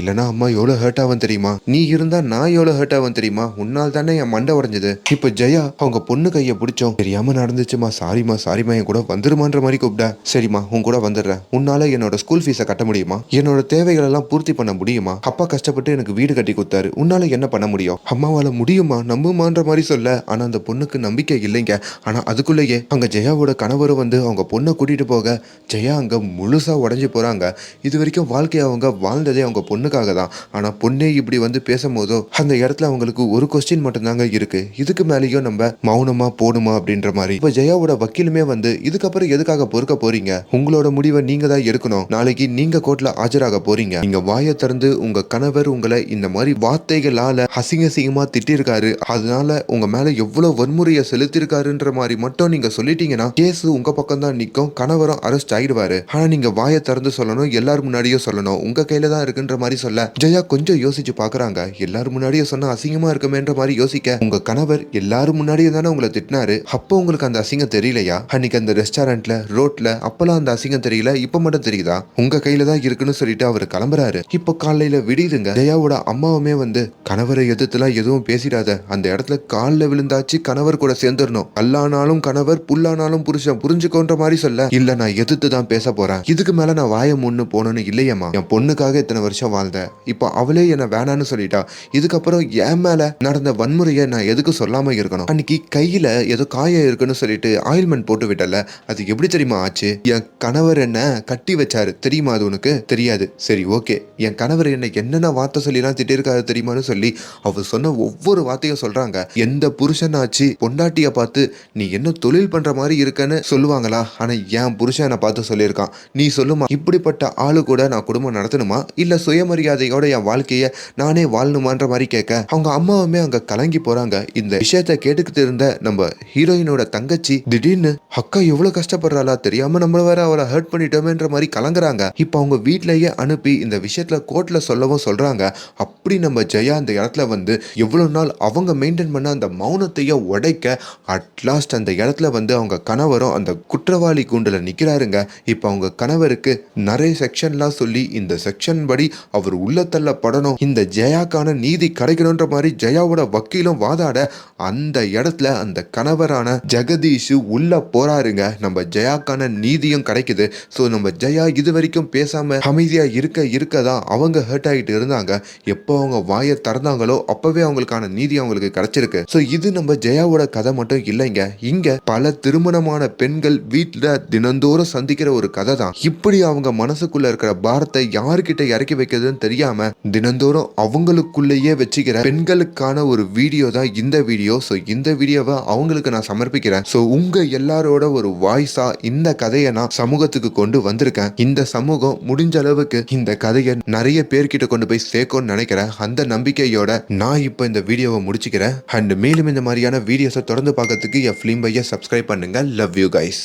இல்லைன்னா அம்மா எவ்வளோ ஹர்ட் ஆகும் தெரியுமா? நீ இருந்தா நான் எவ்வளவு ஹர்ட் ஆகும் தெரியுமா? உன்னால் தானே என் மண்டை உடஞ்சது. இப்ப ஜெயா அவங்க பொண்ணு கையை பிடிச்சோம். தெரியாம நடந்துச்சுமா? சாரிம்மா சாரிம்மா என் கூட வந்துருமான்ற மாதிரி கூப்பிட்டா. சரிம்மா உன் கூட வந்துடுறேன். உன்னால என்னோட ஸ்கூல் ஃபீஸை கட்ட முடியுமா? என்னோட தேவைகள் எல்லாம் பூர்த்தி பண்ண முடியுமா? அப்பா கஷ்டப்பட்டு எனக்கு வீடு கட்டி கொடுத்தாரு. உன்னால என்ன பண்ண முடியும்? அம்மாவால முடியுமா? நம்புமான்ற மாதிரி சொல்ல. ஆனா அந்த பொண்ணுக்கு நம்பிக்கை இல்லைங்க. ஆனா அதுக்குள்ளேயே அங்க ஜெயாவோட கணவர் வந்து அவங்க பொண்ணை கூட்டிட்டு போக ஜெயா அங்க முழுசா உடஞ்சு போறாங்க. இது வரைக்கும் வாழ்க்கையை அவங்க வாழ்ந்ததே அவங்க பொண்ணுக்காக தான். ஆனா பொண்ணே இப்படி வந்து பேசும்போதோ அந்த இடத்துல அவங்களுக்கு ஒரு கொஸ்டின் மட்டும்தாங்க இருக்கு. இதுக்கு மேலேயும் நம்ம மௌனமா போடுமா அப்படின்ற மாதிரி. இப்ப ஜெயாவோட வக்கீலுமே வந்து இதுக்கப்புறம் எதுக்காக பொறுக்க போறீங்க? உங்களோட முடிவை நீங்க தான் எடுக்கணும். நாளைக்கு நீங்க கோர்ட்ல ஆஜராக போறீங்க. நீங்க வாயை திறந்து உங்க கணவர் உங்களை இந்த மாதிரி வார்த்தைகளால அசிங்க அசிங்கமா திட்டிருக்காரு. அதனால உங்க மேல எவ்வளவு வன்முறையை செலுத்திருக்காருன்ற மாதிரி மட்டும் நீங்க சொல்லிட்டீங்கன்னா கேஸ் உங்க பக்கம் தான் நிற்கும். கணவரும் அரெஸ்ட் ஆயிடுவாரு. ஆனா நீங்க வாயை திறந்து சொல்லணும் எல்லார் முன்னாடியும் சொல்லணும். உங்க கையில தான் இருக்குன்ற மாதிரி சொல்ல. ஜெயா கொஞ்சம் யோசிச்சு பாக்குறாங்க எல்லாரும் முன்னாடியே சொன்னா அசிங்கமா இருக்குமேன்ற மாதிரி யோசிக்க. உங்க கணவர் எல்லாரும் முன்னாடியே தானே உங்களை திட்டினாரு. அப்போ உங்களுக்கு அந்த அசிங்கம் தெரியலையா? அன்னைக்கு அந்த ரெஸ்டாரண்ட்ல ரோட்ல அப்பெல்லாம் அந்த அசிங்கம் தெரியல. இப்ப மட்டும் தெரியுதா? உங்க கையில தான் இருக்குன்னு சொல்லிட்டு அவர் கிளம்புறாரு. இப்போ காலையில விடியுதுங்க. ஜெயாவோட அம்மாவுமே வந்து கணவரை எதிர்த்துலாம் எதுவும் பேசிடாத. அந்த இடத்துல காலில் விழுந்தாச்சு கணவர் கூட சேர்ந்துடணும் கல்லானாலும் கணவர் புல்லானாலும் புருஷன். புரிஞ்சுக்கோன்ற மாதிரி சொல்ல. இல்ல நான் எதிர்த்து தான் பேச போறேன். இதுக்கு மேல நான் வாய முன்னு போனோன்னு இல்லையம்மா. என் பொண்ணுக்காக இத்தனை வருஷம் வாழ்ந்தேன். இப்போ அவளே என்ன வேணான்னு சொல்லிட்டா. இதுக்கப்புறம் என் மேல நடந்த வன்முறையை நான் எதுக்கு சொல்லாம இருக்கணும்? அன்னைக்கு கையில ஏதோ காயம் இருக்குன்னு சொல்லிட்டு ஆயில்மெண்ட் போட்டு விட்டல அது எப்படி தெரியுமா ஆச்சு? என் கணவர் என்ன கட்டி வச்சாரு. தெரியுமா அது உனக்கு? தெரியாது. சரி ஓகே. என் கணவர் என்ன என்னென்ன வார்த்தை சொல்லிலாம் திட்டிருக்காரு தெரியுமான்னு சொல்லி அவர் சொன்ன ஒவ்வொரு வார்த்தையும் சொல்றாங்க. எந்த புருஷனாச்சு பொண்டாட்டிய பார்த்து நீ என்ன தொழில் பண்ற மாதிரி இருக்கன்னு சொல்லுவாங்களா? ஆனா என் புருஷன் என்னை பார்த்து சொல்லியிருக்கான். நீ சொல்லுமா இப்படிப்பட்ட ஆளு கூட நான் குடும்பம் நடத்தணுமா? இல்ல சுயமரியாதையோட என் வாழ்க்கைய நானே வாழணுமான்ற மாதிரி கேட்க அவங்க அம்மாவுமே அங்க கலங்கி போறாங்க. இந்த விஷயத்த கேட்டுக்கிட்டு இருந்த நம்ம ஹீரோயினோட தங்கச்சி திடீர்னு அக்கா எவ்வளவு கஷ்டப்படுறாளா? தெரியாம நம்மள வேற அவளை ஹர்ட் பண்ணிட்டோமேன்ற மாதிரி கலங்குறாங்க. இப்போ அவங்க வீட்லயே அனுப்பி இந்த விஷயத்துல கோர்ட்ல சொல்லவும் சொல்றாங்க. அப்படி நம்ம ஜெயா அந்த இடத்துல வந்து எவ்வளவு நாள் அவங்க மெயின்டைன் பண்ண அந்த மௌனத்தையே உடைக்க அட்லாஸ்ட் அந்த இடத்துல வந்து அவங்க கணவரும் அந்த குற்றவாளி கூண்டுல நிக்கிறாருங்க. இப்போ அவங்க கணவருக்கு நிறைய செக்ஷன்லாம் சொல்லி இந்த செக்ஷன் படி அவர் உள்ள தள்ளப்படணும் இந்த ஜெயாக்கான நீதி கிடைக்கணுன்ற மாதிரி ஜெயாவோட வக்கீலும் வாதாட அந்த இடத்துல அந்த கணவரான ஜெகதீஷ் உள்ள போறாருங்க. நம்ம ஜெயாக்கான நீதியும் கிடைக்குது. ஸோ நம்ம ஜெயா இது வரைக்கும் பேசாம அமைதியா இருக்க இருக்க தான் அவங்க ஹர்ட் ஆகிட்டு இருந்தாங்க. எப்போ அவங்க வாயை திறந்தாங்களோ அப்பவே அவங்களுக்கான நீதி அவங்களுக்கு கிடைச்சிருக்கு. ஸோ இது நம்ம ஜெயாவோட கதை மட்டும் இல்லைங்க. இங்க பல திருமணமான பெண்கள் வீட்டில் தினந்தோறும் சந்திக்கிற ஒரு கதை தான் இப்படி அவங்க மனசுக்குள்ள இருக்கிற பாரத்தை யாருக்கிட்ட இறக்கி வைக்கிறதுன்னு தெரியாம தினந்தோறும் அவங்களுக்குள்ளேயே வச்சுக்கிற பெண்களுக்கான ஒரு வீடியோ தான் இந்த வீடியோ. ஸோ இந்த வீடியோவை அவங்களுக்கு நான் சமர்ப்பிக்கிறேன். ஸோ உங்க எல்லாரோட ஒரு வாய்ஸா இந்த கதையை நான் சமூகத்துக்கு கொண்டு வந்திருக்கேன். இந்த சமூகம் முடிஞ்ச அளவுக்கு இந்த கதையை நிறைய பேர்கிட்ட கொண்டு போய் சேர்க்கும்னு நினைக்கிறேன். அந்த நம்பிக்கையோட நான் இப்போ இந்த வீடியோவை முடிச்சுக்கிறேன். அண்ட் மேலும் இந்த மாதிரியான வீடியோஸை தொடர்ந்து பார்க்கறதுக்கு என் ஃபிலிம் பையை சப்ஸ்கிரைப் பண்ணுங்க. Love you guys